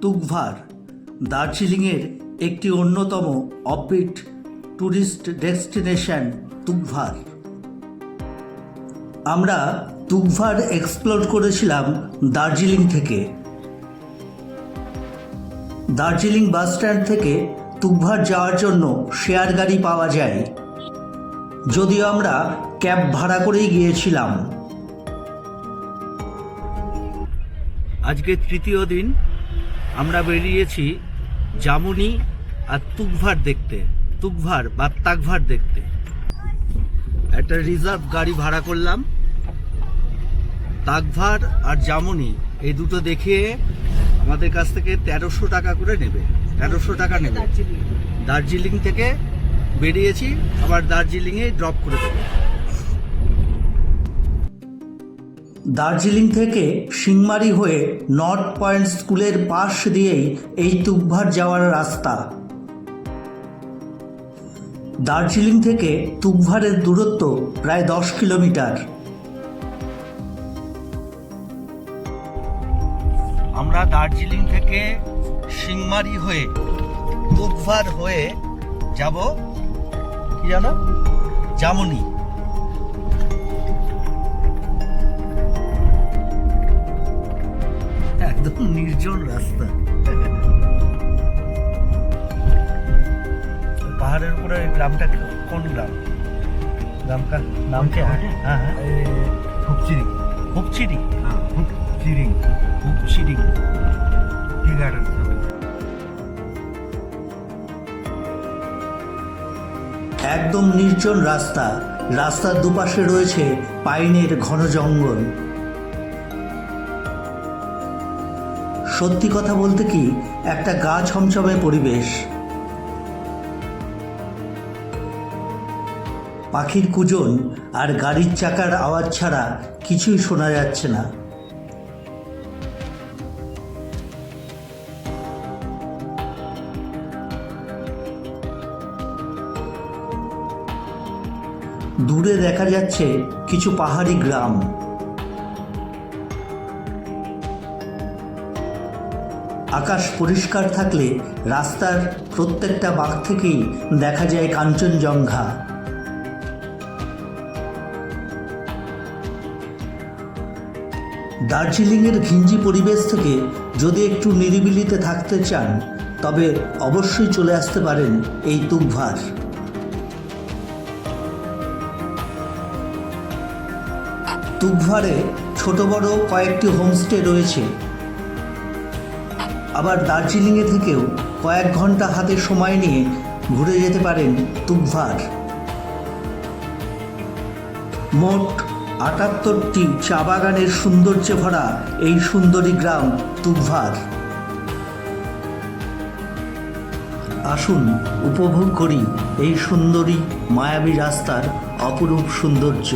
তুকভার দার্জিলিংয়ের একটি অন্যতম অফবিট ট্যুরিস্ট ডেস্টিনেশন তুকভার আমরা তুকভার এক্সপ্লোর করেছিলাম দার্জিলিং থেকে। দার্জিলিং বাস স্ট্যান্ড থেকে তুকভার যাওয়ার জন্য শেয়ার গাড়ি পাওয়া যায়। যদিও আমরা ক্যাব ভাড়া করেই গিয়েছিলাম। আজকে তৃতীয় দিন আমরা বেরিয়েছি জামুনি আর তুকভার দেখতে তুকভার বা তাকভার দেখতে। একটা রিজার্ভ গাড়ি ভাড়া করলাম। তাকভার আর জামুনি এই দুটো দেখিয়ে আমাদের কাছ থেকে তেরোশো টাকা করে নেবে তেরোশো টাকা নেবে। দার্জিলিং। থেকে বেরিয়েছি আবার দার্জিলিংয়ে ড্রপ করে দেবে। দার্জিলিং থেকে সিংমারি হয়ে নর্থ পয়েন্ট স্কুলের পাশ দিয়েই এই তুকভার যাওয়ার রাস্তা। দার্জিলিং থেকে তুকভারের দূরত্ব প্রায় দশ কিলোমিটার। আমরা দার্জিলিং থেকে সিংমারি হয়ে তুকভার হয়ে যাব কি জানো? জামুনি। একদম নির্জন রাস্তা। পাহাড়ের উপরে ওই গ্রামটা কোন গ্রাম? গ্রামটা নাম কি হ্যাঁ হ্যাঁ খুবচিরি হুপচিরি। হ্যাঁ খুবচিরি হুপচিরি। Tea garden. একদম নির্জন রাস্তা। রাস্তার দুপাশে রয়েছে পাইনের ঘন জঙ্গল। সত্যি কথা বলতে কি, একটা গা ছমছমে পরিবেশ। পাখির কুজন আর গাড়ির চাকার আওয়াজ ছাড়া কিছুই শোনা যাচ্ছে না। দূরে দেখা যাচ্ছে কিছু পাহাড়ি গ্রাম। আকাশ পরিষ্কার থাকলে রাস্তার প্রত্যেকটা বাঘ থেকেই দেখা যায় কাঞ্চনজঙ্ঘা। দার্জিলিংয়ের ঘিঞ্জি পরিবেশ থেকে যদি একটু নিরিবিলিতে থাকতে চান, তবে অবশ্যই চলে আসতে পারেন এই তুকভার তুকভারে ছোট বড় কয়েকটি হোমস্টে রয়েছে। আবার দার্জিলিংয়ে থেকেও কয়েক ঘণ্টা হাতে সময় নিয়ে ঘুরে যেতে পারেন তুকভার মোট আটাত্তরটি চা বাগানের সৌন্দর্যে ভরা এই সুন্দরী গ্রাম তুকভার আসুন, উপভোগ করি এই সুন্দরী মায়াবী রাস্তার অপরূপ সৌন্দর্য।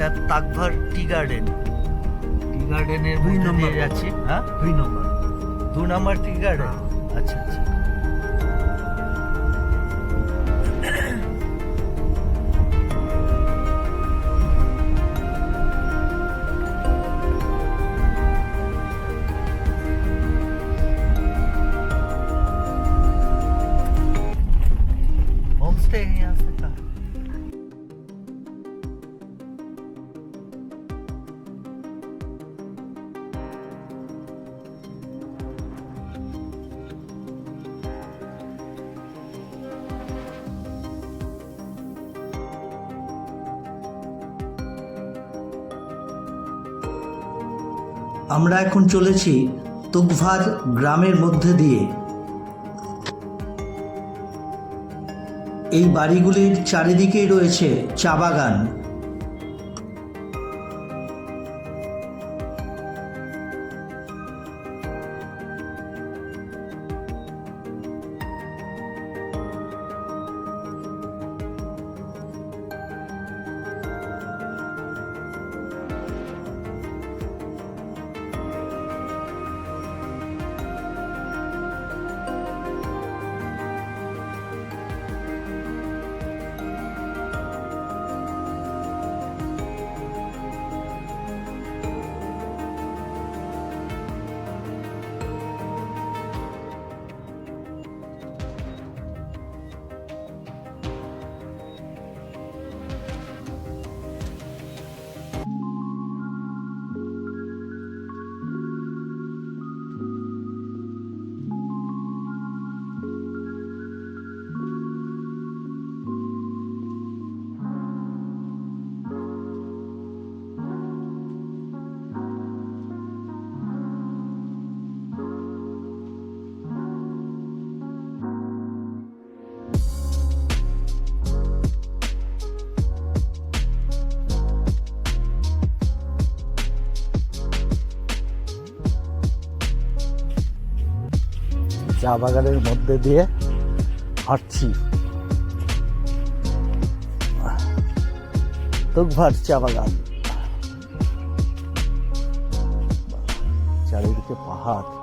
এটা তাকভার টি গার্ডেন। টি গার্ডেনের দুই নম্বর। যাচ্ছি। হ্যাঁ? দুই নম্বর। দু নম্বর টি গার্ডেন। আচ্ছা। আমরা এখন চলেছি তুকভার গ্রামের মধ্যে দিয়ে। এই বাড়িগুলির চারিদিকেই রয়েছে চা বাগান। চা বাগানের মধ্যে দিয়ে হাঁটছি। তুকভার চা বাগান। চারিদিকে পাহাড়।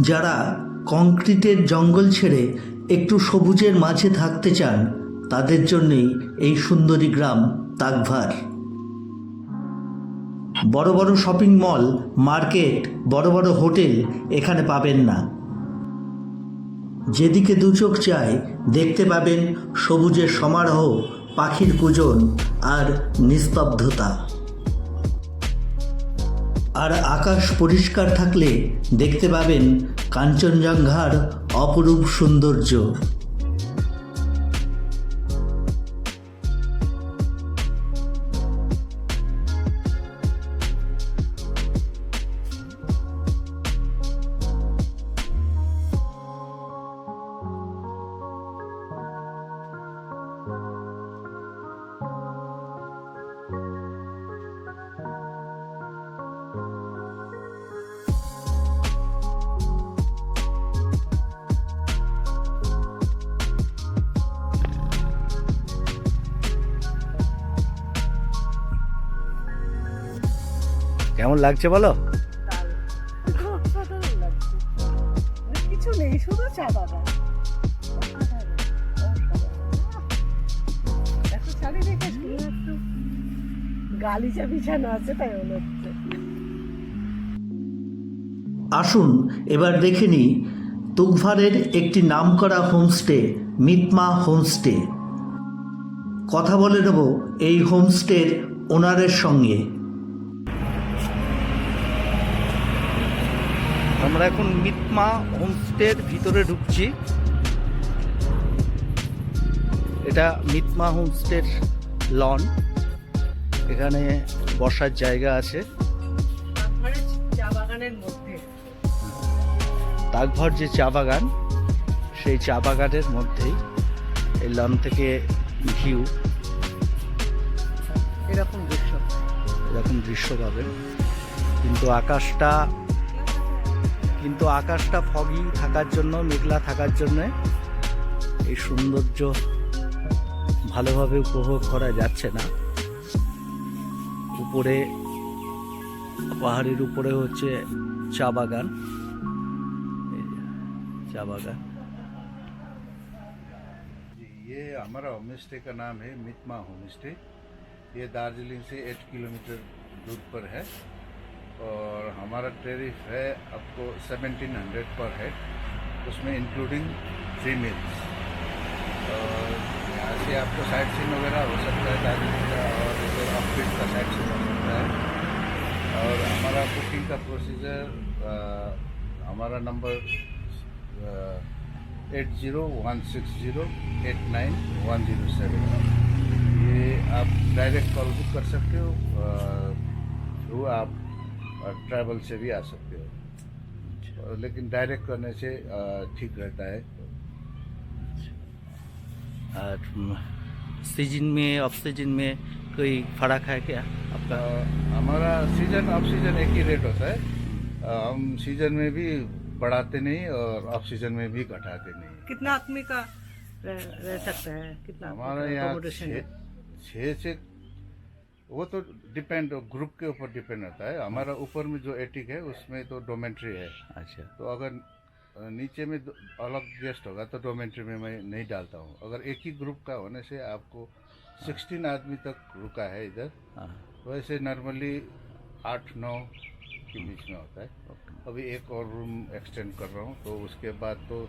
যারা কংক্রিটের জঙ্গল ছেড়ে একটু সবুজের মাঝে থাকতে চান, তাদের জন্যেই এই সুন্দরী গ্রাম তাকভার। বড় বড় শপিং মল, মার্কেট, বড় বড় হোটেল এখানে পাবেন না। যেদিকে দু চোখ চায়, দেখতে পাবেন সবুজের সমারোহ, পাখির পূজন আর নিস্তব্ধতা। আর আকাশ পরিষ্কার থাকলে দেখতে পাবেন কাঞ্চনজঙ্ঘার অপরূপ সৌন্দর্য। কেমন লাগছে বলো? কিছু নেই আসুন, এবার দেখে নিই তুকভারের একটি নামকরা হোমস্টে, মিতমা হোমস্টে। কথা বলে নেব এই হোমস্টের ওনারের সঙ্গে। আমরা এখন মিতমা হোমস্টের ভিতরে ঢুকছি। এটা মিতমা হোমস্টের লন। এখানে বসার জায়গা আছে। তাকভর যে চা বাগান সেই চা বাগানের মধ্যেই এই লন থেকে ভিউ। এরকম দৃশ্য। এরকম দৃশ্য পাবেন। কিন্তু আকাশটা কিন্তু আকাশটা ফগি থাকার জন্য মেঘলা থাকার জন্য এই সৌন্দর্য ভালোভাবে উপভোগ করা যাচ্ছে না উপরে পাহাড়ের উপরে হচ্ছে চা বাগান এই যে, চা বাগান जी ये हमारा होम स्टे का नाम है मितमा होम स्टे ये दार्जिलिंग से एट किलोमीटर दूर पर है और हमारा टेरिफ है आपको सेवेंटीन हंड्रेड पर हेड उसमें इंक्लूडिंग थ्री मील्स और यहाँ से आपको साइड सीन वगैरह हो सकता है दार्जिलिंग का और अपडेट का साइट सीन हो सकता है. और हमारा बुकिंग का प्रोसीजर हमारा number eight zero one six zero eight nine one zero seven ये आप डायरेक्ट कॉल बुक कर सकते हो थ्रू आप ट्रैवल से भी आ सकते हो। और लेकिन डायरेक्ट करने से ठीक रहता है। और सीज़न में ऑफ़ सीज़न में कोई फ़र्क है क्या आपका? हमारा सीज़न ऑफ़ सीज़न एक ही रेट होता है। हम सीज़न में भी बढ़ाते नहीं और ऑफ़ सीज़न में भी घटाते नहीं। कितना आदमी का रह, रह सकता है? कितना हमारे यहाँ छः से वो तो डिपेंड ग्रुप के ऊपर डिपेंड होता है। हमारा ऊपर में जो एटिक है उसमें तो डोमेंट्री है। अच्छा। तो अगर नीचे में अलग गेस्ट होगा तो डोमेंट्री में मैं नहीं डालता हूँ। अगर एक ही ग्रुप का होने से आपको सिक्सटीन आदमी तक रुका है इधर हाँ। वैसे नॉर्मली आठ नौ के बीच में होता है। अभी एक और रूम एक्सटेंड कर रहा हूँ तो उसके बाद तो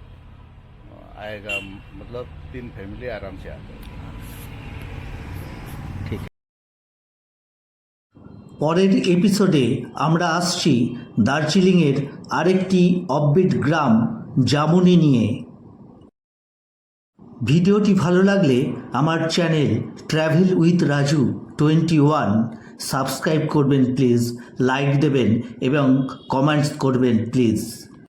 आएगा मतलब तीन फैमिली आराम से आते हैं। পরের এপিসোডে আমরা আসছি দার্জিলিংয়ের আরেকটি অববিট গ্রাম, জামুনি নিয়ে। ভিডিওটি ভালো লাগলে আমার channel travel with Raju twenty one subscribe করবেন প্লিজ লাইক দেবেন এবং কমেন্টস করবেন প্লিজ